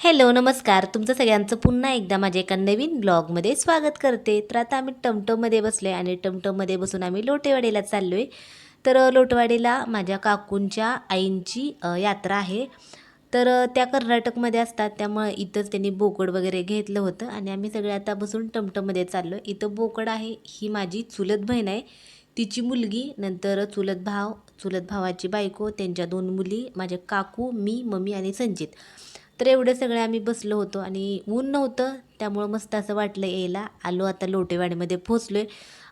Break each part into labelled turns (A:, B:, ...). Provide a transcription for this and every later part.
A: Hello नमस्कार. तुमचं सगळ्यांचं पुन्हा एकदा माझ्या एका नवीन ब्लॉगमध्ये स्वागत करते. तर आता आम्ही टमटममध्ये बसलो आहे आणि टमटममध्ये बसून आम्ही लोटेवाडीला चाललो आहे तर लोटवाडीला माझ्या काकूंच्या आईंची यात्रा आहे. तर त्या कर्नाटकमध्ये असतात. त्यामुळे इथंच त्यांनी बोकड वगैरे घेतलं होतं आणि आम्ही सगळे आता बसून टमटममध्ये चाललो इथं बोकड आहे ही माझी चुलत बहीण आहे. तिची मुलगी नंतर चुलत भाव चुलत भावाची बायको त्यांच्या दोन मुली माझे काकू मी मम्मी आणि संजित. तर एवढे सगळे आम्ही बसलो होतो आणि ऊन नव्हतं त्यामुळं मस्त असं वाटलं यायला. आलो आता लोटेवाडीमध्ये पोचलो आहे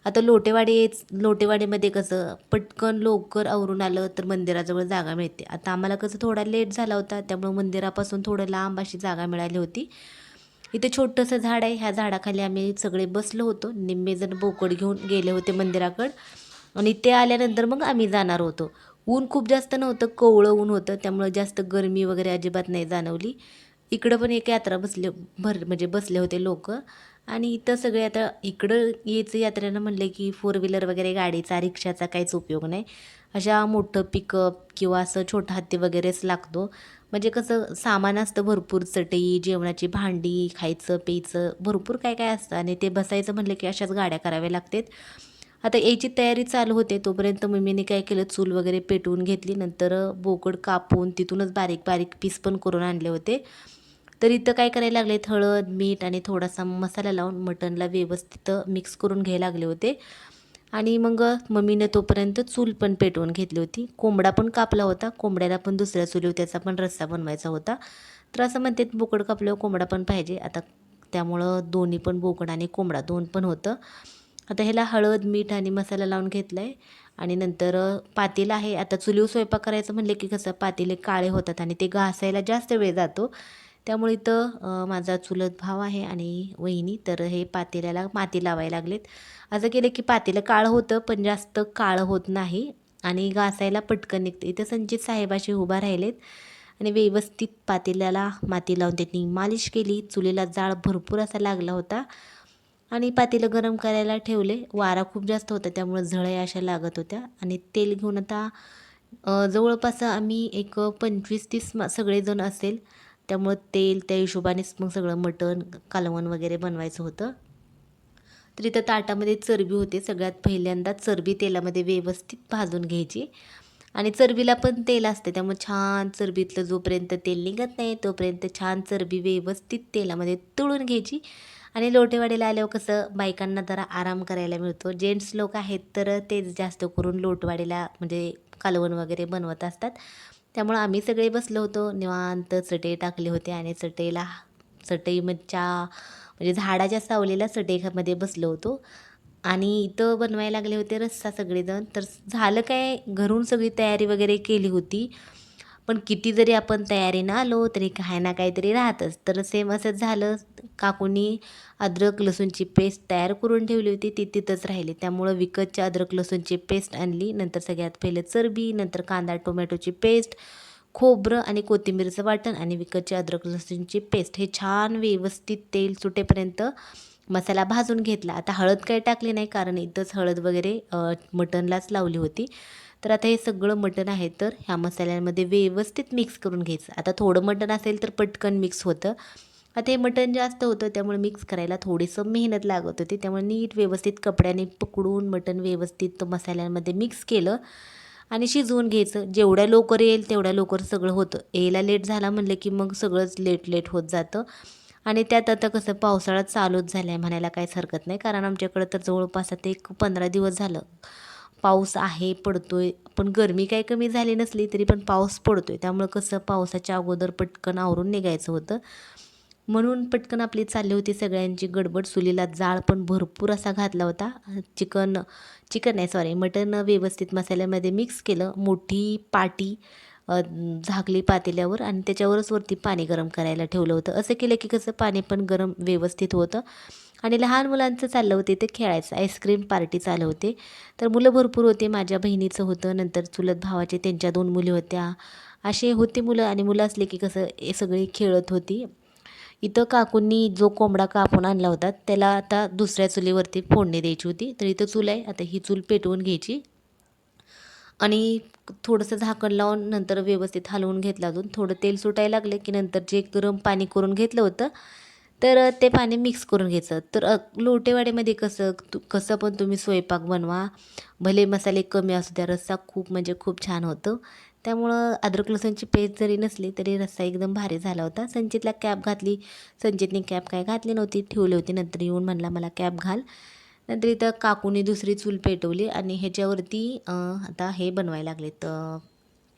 A: आता लोटेवाडी लोटेवाडीमध्ये कसं पटकन लवकर आवरून आलं तर मंदिराजवळ जागा मिळते. आता आम्हाला कसं थोडा लेट झाला होता त्यामुळं मंदिरापासून थोडं लांब अशी जागा मिळाली होती. इथे छोटंसं झाड आहे ह्या झाडाखाली आम्ही सगळे बसलो होतो. निम्मे जण बोकड घेऊन गेले होते मंदिराकडं. आणि ते आल्यानंतर मग आम्ही जाणार होतो. ऊन खूप जास्त नव्हतं कोवळं ऊन होतं त्यामुळं जास्त गरमी वगैरे अजिबात नाही जाणवली. इकडं पण एक यात्रा बसले भर म्हणजे बसले होते लोक. आणि इथं सगळे आता इकडं यायचं यात्रेनं म्हणले की फोर व्हीलर वगैरे गाडीचा रिक्षाचा काहीच उपयोग नाही. अशा मोठं पिकअप किंवा असं छोटा हत्ती वगैरेच लागतो. म्हणजे कसं सामान असतं भरपूर चटई जेवणाची भांडी खायचं प्यायचं भरपूर काय काय असतं. आणि ते बसायचं म्हणलं की अशाच गाड्या कराव्या लागतात. आता याची तयारी चालू होते तोपर्यंत मम्मीने काय केलं? चूल वगैरे पेटवून घेतली. नंतर बोकड कापून तिथूनच बारीक बारीक पीस पण करून आणले होते. तर इथं काय करायला लागले हळद मीठ आणि थोडासा मसाला लावून मटणला व्यवस्थित मिक्स करून घ्यायला लागले होते. आणि मग मम्मीने तोपर्यंत चूल पण पेटवून घेतली होती. कोंबडा पण कापला होता. कोंबड्याला पण दुसऱ्या चुलीवर त्याचा पण रस्सा बनवायचा होता. तर असं म्हणतात बोकड कापल्यावर कोंबडा पण पाहिजे. आता त्यामुळं दोन्ही पण बोकड आणि कोंबडा दोन पण होतं. आता ह्याला हळद मीठ आणि मसाला लावून घेतला आहे आणि नंतर पातेलं आहे. आता चुलीवर स्वयंपाक करायचं म्हणले की कसं पातेले काळे होतात आणि ते घासायला जास्त वेळ जातो. त्यामुळे इथं माझा चुलत भाव आहे आणि वहिनी. तर हे पातेल्याला माती लावायला लागलेत. असं केलं की पातेलं काळं होतं पण जास्त काळं होत नाही. आणि घासायला पटकन निघते. इथं संचित साहेबाशी उभा राहिलेत. आणि व्यवस्थित पातेल्याला माती लावून त्यांनी मालिश केली. चुलीला जाळ भरपूर असा लागला होता. आणि पातेलं गरम करायला ठेवले. वारा खूप जास्त होता त्यामुळे झळया अशा लागत होत्या. आणि तेल घेऊन आता जवळपास आम्ही एक पंचवीस तीस मा सगळेजण असेल. त्यामुळं तेल त्या हिशोबानेच मग सगळं मटण कालवण वगैरे बनवायचं होतं. तर इथं ताटामध्ये चरबी होते. सगळ्यात पहिल्यांदा चरबी तेलामध्ये व्यवस्थित भाजून घ्यायची. आणि चरबीला पण तेल असते. त्यामुळे छान चरबीतलं जोपर्यंत तेल निघत नाही तोपर्यंत छान चरबी व्यवस्थित तेलामध्ये तळून घ्यायची. आणि लोटेवाडीला आल्यावर कसं बायकांना जरा आराम करायला मिळतो. जेंट्स लोक आहेत तर तेच जास्त करून लोटवाडीला म्हणजे कालवण वगैरे बनवत असतात. त्यामुळं आम्ही सगळे बसलो होतो. निवांत चटई टाकले होते आणि चटईला चटईमधच्या म्हणजे झाडाच्या सावलीला चटईमध्ये बसलो होतो. आणि इथं बनवायला लागले होते रस्सा सगळेजण. तर झालं काय? घरून सगळी तयारी वगैरे केली होती. पण किती जरी आपण तयारीनं आलो तरी काही ना काहीतरी राहतच. तर सेम असंच झालं. काकूनी अद्रक लसूणची पेस्ट तयार करून ठेवली होती. ती तिथंच राहिली. त्यामुळं विकतची अद्रक लसूणची पेस्ट आणली. नंतर सगळ्यात पहिले चरबी नंतर कांदा टोमॅटोची पेस्ट खोबरं आणि कोथिंबीरचं वाटण आणि विकतची अद्रक लसूणची पेस्ट हे छान व्यवस्थित तेल सुटेपर्यंत मसाला भाजून घेतला. आता हळद काही टाकली नाही कारण इथंच हळद वगैरे मटनलाच मटणलाच लावली होती. तर आता हे सगळं मटण आहे तर ह्या मसाल्यांमध्ये व्यवस्थित मिक्स करून घ्यायचं. आता थोडं मटण असेल तर पटकन मिक्स होतं. आता हे मटण जास्त होतं त्यामुळे मिक्स करायला थोडीसं मेहनत लागत होती. त्यामुळे नीट व्यवस्थित कपड्याने पकडून मटण व्यवस्थित मसाल्यांमध्ये मिक्स केलं आणि शिजवून घ्यायचं. जेवढ्या लवकर येईल तेवढ्या लवकर सगळं होतं. यायला लेट झाला म्हणलं की मग सगळंच लेट लेट होत जातं. आणि त्यात आता कसं पावसाळा चालूच झाला आहे म्हणायला काहीच हरकत नाही. कारण आमच्याकडं तर जवळपास आता एक पंधरा दिवस झालं. पाऊस आहे पडतोय. पण गरमी काही कमी झाली नसली तरी पण पाऊस पडतोय. त्यामुळं कसं पावसाच्या अगोदर पटकन आवरून निघायचं होतं. म्हणून पटकन आपली चालली होती सगळ्यांची गडबड. सुलीला जाळ पण भरपूर असा घातला होता. चिकन चिकन नाही सॉरी मटण व्यवस्थित मसाल्यामध्ये मिक्स केलं. मोठी पाटी झाकली पातेल्यावर आणि त्याच्यावरच वरती पाणी गरम करायला ठेवलं होतं. असं केलं की कसं पाणी पण गरम व्यवस्थित होतं. आणि लहान मुलांचं चाललं होते ते खेळायचं. आईस्क्रीम पार्टी चालू होते. तर मुलं भरपूर होते. माझ्या बहिणीचं होतं. नंतर चुलत भावाचे त्यांच्या दोन मुली होत्या. असे होते मुलं आणि मुलं असले की कसं हे सगळी खेळत होती. इथं काकूंनी जो कोंबडा कापून आणला होता त्याला आता दुसऱ्या चुलीवरती फोडणी द्यायची होती. तर इथं चूल आहे. आता ही चूल पेटवून घ्यायची. आणि थोडंसं झाकण लावून नंतर व्यवस्थित हलवून घेतलं अजून. थोडं तेल सुटायला लागलं की नंतर जे गरम पाणी करून घेतलं होतं तर ते पाणी मिक्स करून घ्यायचं. तर लोटेवाड्यामध्ये लोटेवाडीमध्ये कसं तु कसं पण तुम्ही स्वयंपाक बनवा. भले मसाले कमी असू द्या रस्सा खूप म्हणजे खूप छान होतं. त्यामुळं अद्रक लसूणची पेस्ट जरी नसली तरी रस्सा एकदम भारी झाला होता. संचितला कॅप घातली. संचितने कॅप काय घातली नव्हती ठेवली होती. नंतर येऊन म्हणला मला कॅप घाल. नंतर इथं काकूने दुसरी चूल पेटवली आणि ह्याच्यावरती आता हे बनवायला लागलेत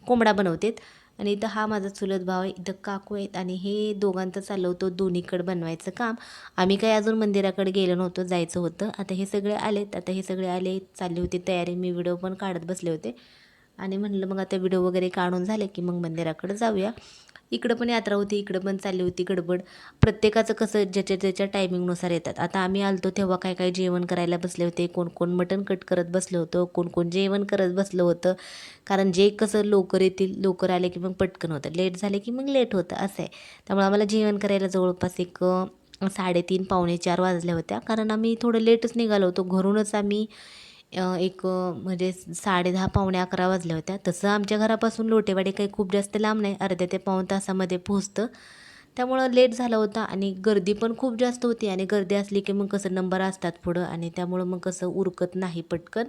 A: कोंबडा बनवतेत. आणि इथं हा माझा चुलत भाव आहे इथं काकू आहेत आणि हे दोघांचं चाललं होतं दोन्हीकडं बनवायचं काम. आम्ही काही अजून मंदिराकडे गेलो नव्हतो जायचं होतं. आता हे सगळे आलेत आता हे सगळे आले चालली होती तयारी. मी व्हिडिओ पण काढत बसले होते. आणि म्हणलं मग आता व्हिडिओ वगैरे काढून झाले की मग मंदिराकडे जाऊया. इकडं पण यात्रा होती इकडं पण चालली होती गडबड. प्रत्येकाचं कसं ज्याच्या त्याच्या टायमिंगनुसार येतात. आता आम्ही आलतो तेव्हा काय काय जेवण करायला बसले होते कोण कोण मटण कट करत बसलं होतं कोण कोण जेवण करत बसलं होतं. कारण जे कसं लवकर येतील लवकर आले की मग पटकन होतं. लेट झाले की मग लेट होतं असं आहे. त्यामुळे आम्हाला जेवण करायला जवळपास एक साडेतीन पावणे चार वाजल्या होत्या. कारण आम्ही थोडं लेटच निघालो होतो. घरूनच आम्ही एक म्हणजे साडेदहा पावणे अकरा वाजल्या होत्या. तसं आमच्या घरापासून लोटेवाडी काही खूप जास्त लांब नाही. अर्ध्या ते पाऊण तासामध्ये पोहोचतं. त्यामुळं लेट झाला होता आणि गर्दी पण खूप जास्त होती आणि गर्दी असली की मग कसं नंबर असतात पुढं आणि त्यामुळं मग कसं उरकत नाही पटकन.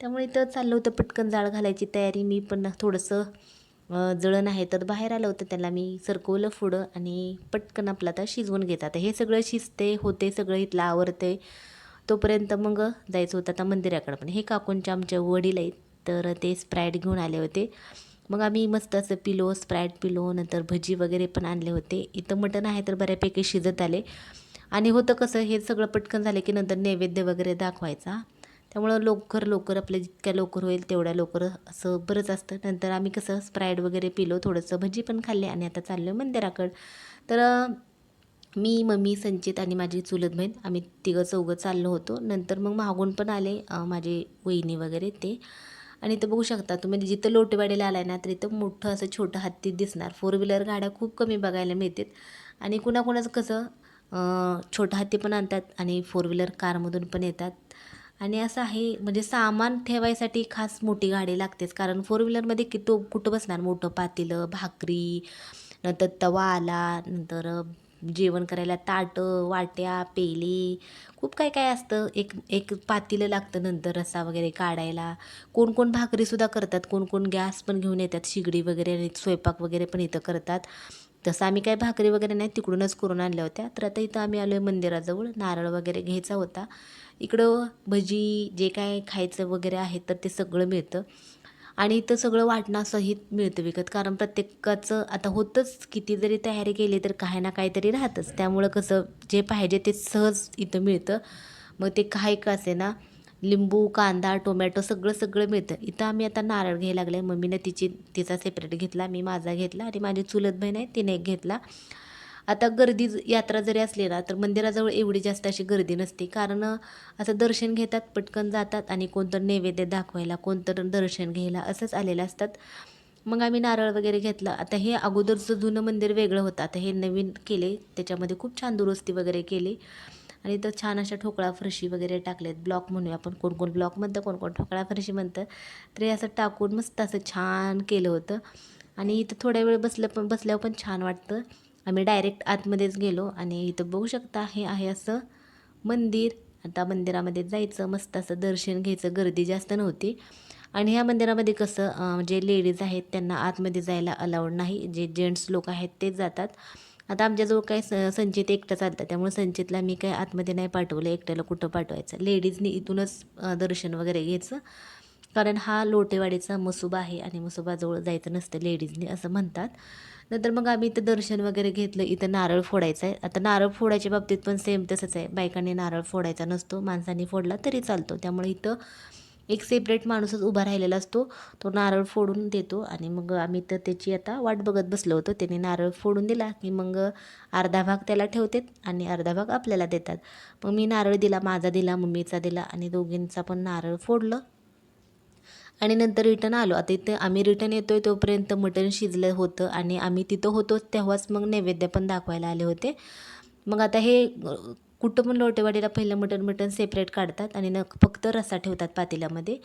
A: त्यामुळे इथं चाललं होतं पटकन जाळ घालायची तयारी. मी पण थोडंसं जळण आहे तर बाहेर आलं होतं. त्याला मी सरकवलं पुढं आणि पटकन आपलं आता शिजवून घेतात. हे सगळं शिजते होते सगळं इथलं आवरते. तोपर्यंत मग जायचं होतं आता मंदिराकडं. पण हे काकूंचे आमच्या वडील आहेत तर ते स्प्राईट घेऊन आले होते. मग आम्ही मस्त असं पिलो स्प्राईट पिलो नंतर भजी वगैरे पण आणले होते. इथं मटण आहे तर बऱ्यापैकी शिजत आले. आणि होतं कसं हे सगळं पटकन झालं की नंतर नैवेद्य वगैरे दाखवायचा. त्यामुळं लवकर लवकर आपलं जितक्या लवकर होईल तेवढ्या लवकर असं बरंच असतं. नंतर आम्ही कसं स्प्राईट वगैरे पिलो थोडंसं भजी पण खाल्ले आणि आता चाललो मंदिराकडं. तर मी मम्मी संचित आणि माझी चुलत बहीण आम्ही तिघं चौघं चाललो होतो. नंतर मग मागून पण आले माझे वहिनी वगैरे ते. आणि इथं बघू शकता तुम्ही जिथं लोटेवाडीला आलाय ना तर इथं मोठं असं छोटं हत्ती दिसणार. फोर व्हीलर गाड्या खूप कमी बघायला मिळतात. आणि कुणाकुणाचं कसं छोटं हत्ती पण आणतात आणि फोर व्हीलर कारमधून पण येतात. आणि असं आहे म्हणजे सामान ठेवायसाठी खास मोठी गाडी लागतेच. कारण फोर व्हीलरमध्ये किती कुठं बसणार? मोठं पातेलं भाकरी नंतर तवा आला नंतर जेवण करायला ताटं वाट्या पेली खूप काय काय असतं. एक एक पातीलं लागतं नंतर रस्सा वगैरे काढायला. कोण कोण भाकरीसुद्धा करतात. कोण कोण गॅस पण घेऊन येतात. शिगडी वगैरे आणि स्वयंपाक वगैरे पण इथं करतात. तसं आम्ही काय भाकरी वगैरे नाही तिकडूनच करून आणल्या होत्या. तर आता इथं आम्ही आलो आहे मंदिराजवळ. नारळ वगैरे घ्यायचा होता. इकडं भजी जे काय खायचं वगैरे आहे तर ते सगळं मिळतं. आणि इथं सगळं वाटणासहित मिळतं विकत. कारण प्रत्येकाचं आता होतंच किती जरी तयारी केली तर काही ना काहीतरी राहतंच. त्यामुळं कसं जे पाहिजे ते सहज इथं मिळतं. मग ते काही का असे ना लिंबू कांदा टोमॅटो सगळं सगळं मिळतं. इथं आम्ही आता नारळ घ्यायला लागले मम्मीनं तिची तिचा सेपरेट घेतला मी माझा घेतला आणि माझी चुलत बहीण आहे तिने एक घेतला. आता गर्दी यात्रा जरी असली ना तर मंदिराजवळ एवढी जास्त अशी गर्दी नसते. कारण असं दर्शन घेतात पटकन जातात आणि कोणतं नैवेद्य दाखवायला कोणतं दर्शन घ्यायला असंच आलेलं असतात. मग आम्ही नारळ वगैरे घेतला. आता हे अगोदरचं जुनं मंदिर वेगळं होतं. आता हे नवीन केले. त्याच्यामध्ये खूप छान दुरुस्ती वगैरे केली. आणि इथं छान अशा ठोकळा फरशी वगैरे टाकलेत. ब्लॉक म्हणूया आपण. कोण कोण ब्लॉक म्हणतं कोण कोण ठोकळा फरशी म्हणतं. तर हे असं टाकून मस्त असं छान केलं होतं. आणि इथं थोड्या वेळ बसलं पण बसल्यावर पण छान वाटतं. आम्ही डायरेक्ट आतमध्येच गेलो आणि इथं बघू शकता हे आहे असं मंदिर. आता मंदिरामध्ये जायचं मस्त असं दर्शन घ्यायचं गर्दी जास्त नव्हती. आणि ह्या मंदिरामध्ये कसं जे लेडीज आहेत त्यांना आतमध्ये जायला अलाउड नाही. जे जेंट्स लोक आहेत तेच जातात. आता आमच्याजवळ काय स संचित एकटं चालतं त्यामुळे संचितला मी काय आतमध्ये नाही पाठवलं एकट्याला कुठं पाठवायचं. लेडीजनी इथूनच दर्शन वगैरे घ्यायचं. कारण हा लोटेवाडीचा मसुबा आहे आणि मसुबाजवळ जायचं नसतं लेडीजनी असं म्हणतात. नंतर मग आम्ही इथं दर्शन वगैरे घेतलं इथं नारळ फोडायचं आहे. आता नारळ फोडायच्या बाबतीत पण सेम तसंच आहे. बायकांनी नारळ फोडायचा नसतो माणसांनी फोडला तरी चालतो. त्यामुळे इथं एक सेपरेट माणूसच उभा राहिलेला असतो. तो नारळ फोडून देतो आणि मग आम्ही तर त्याची आता वाट बघत बसलो होतो. त्याने नारळ फोडून दिला की मग अर्धा भाग त्याला ठेवतात आणि अर्धा भाग आपल्याला देतात. मग मी नारळ दिला माझा दिला मम्मीचा दिला आणि दोघींचा पण नारळ फोडलं. आणि नंतर रिटर्न आलो. आता इथं आम्ही रिटर्न येतोय तोपर्यंत मटण शिजलं होतं आणि आम्ही तिथं होतो तेव्हाच मग नैवेद्य पण दाखवायला आले होते. मग आता हे कुठं पण लोटेवाडीला पहिलं मटण मटण सेपरेट काढतात आणि न फक्त रस्सा ठेवतात पातेल्यामध्ये.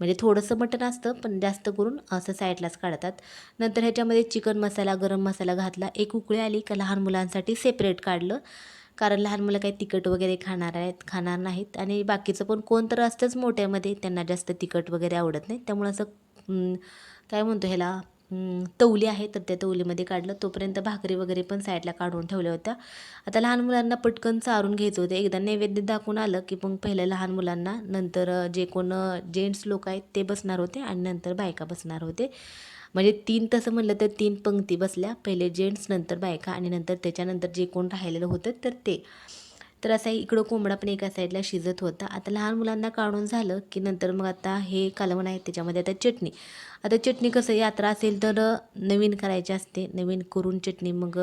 A: म्हणजे थोडंसं मटण असतं पण जास्त करून असं साईडलाच काढतात. नंतर ह्याच्यामध्ये चिकन मसाला गरम मसाला घातला. एक उकळी आली का लहान मुलांसाठी सेपरेट काढलं. कारण लहान मुलं काही तिखट वगैरे खाणार आहेत खाणार नाहीत. आणि बाकीचं पण कोण तर असतंच मोठ्यामध्ये त्यांना जास्त तिखट वगैरे आवडत नाही. त्यामुळं असं काय म्हणतो ह्याला तवली आहे तर त्या तवलीमध्ये काढलं. तोपर्यंत भाकरी वगैरे पण साईडला काढून ठेवल्या होत्या. आता लहान मुलांना पटकन चारून घ्यायचं होतं. एकदा नैवेद्य दाखवून आलं की मग पहिलं लहान मुलांना नंतर जे कोण जेंट्स लोक आहेत ते बसणार होते आणि नंतर बायका बसणार होते. म्हणजे तीन तसं म्हणलं तर तीन पंक्ती बसल्या. पहिले जेंट्स नंतर बायका आणि नंतर त्याच्यानंतर जे कोण राहिलेलं होतं तर ते. तर असा इकडं कोंबडा पण एका साईडला शिजत होता. आता लहान मुलांना काढून झालं की नंतर मग आता हे कालवण आहे त्याच्यामध्ये आता चटणी. आता चटणी कसं यात्रा असेल तर नवीन करायची असते. नवीन करून चटणी मग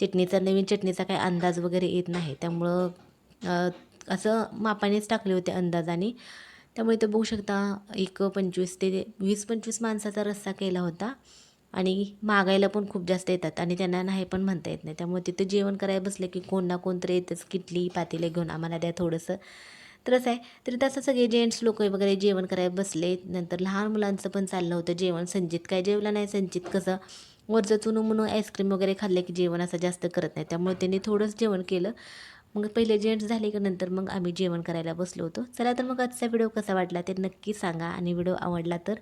A: चटणीचा नवीन चटणीचा काही अंदाज वगैरे येत नाही. त्यामुळं असं मापानेच टाकले होते अंदाजाने. त्यामुळे ते बघू शकता एक पंचवीस ते वीस पंचवीस माणसाचा रस्सा केला होता. आणि मागायला पण खूप जास्त येतात आणि त्यांना नाही पण म्हणता येत नाही. त्यामुळे तिथं जेवण करायला बसलं की कोण ना कोण तर येतच. किटली पातेले घेऊन आम्हाला द्या थोडंसं. तर असं आहे. तरी तसं सगळे जेंट्स लोक वगैरे जेवण करायला बसले. नंतर लहान मुलांचं पण चाललं होतं जेवण. संचित काय जेवलं नाही संचित कसं? वरचं चुनू म्हणून आईस्क्रीम वगैरे खाल्ले की जेवण असं जास्त करत नाही. त्यामुळे त्यांनी थोडंच जेवण केलं. मग पहिले जेंट्स झाले की नंतर मग आम्ही जेवण करायला बसलो होतो. चला तर मग आजचा व्हिडिओ कसा वाटला ते नक्की सांगा आणि व्हिडिओ आवडला तर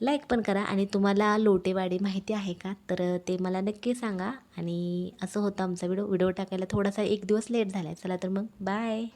A: लाईक पण करा. आणि तुम्हाला लोटेवाडी माहिती आहे का? तर ते मला नक्की सांगा. आणि असं होतं आमचा व्हिडिओ. व्हिडिओ टाकायला थोडासा एक दिवस लेट झाला आहे चला तर मग बाय.